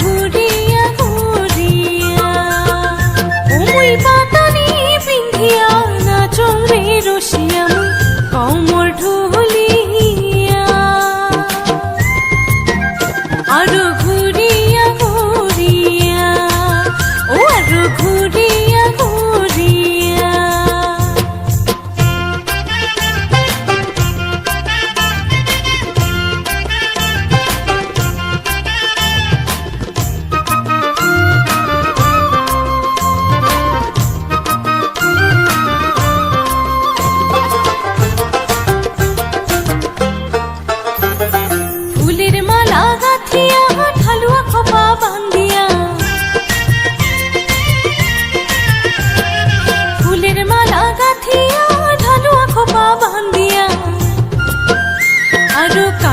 ঘুরে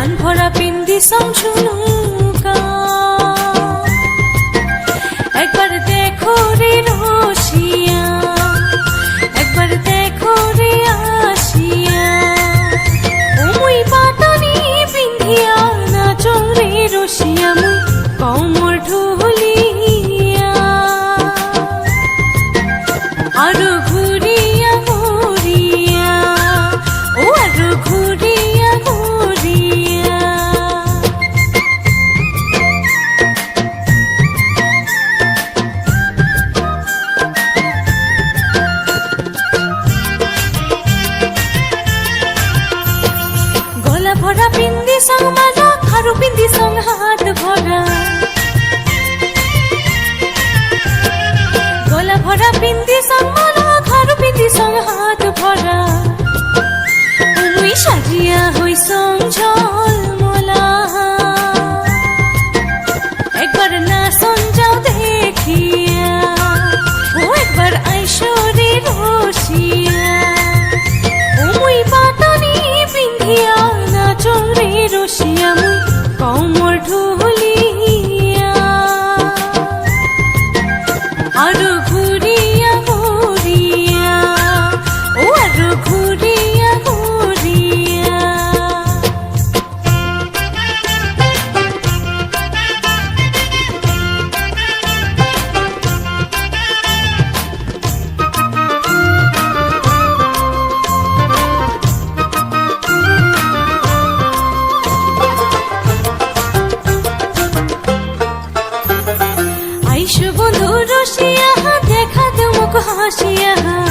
প্রাণ ভরা পিন্দি সং পিন্দি সং মালা খারু পিন্দি সং হাত ভরা গলা ভরা পিন্দি সং মালা খারু পিন্দি সং হাত ভরা তুমি সাজিয়া হই সং ঝড় কমর ঢুলিয়া। আর হাসিয়া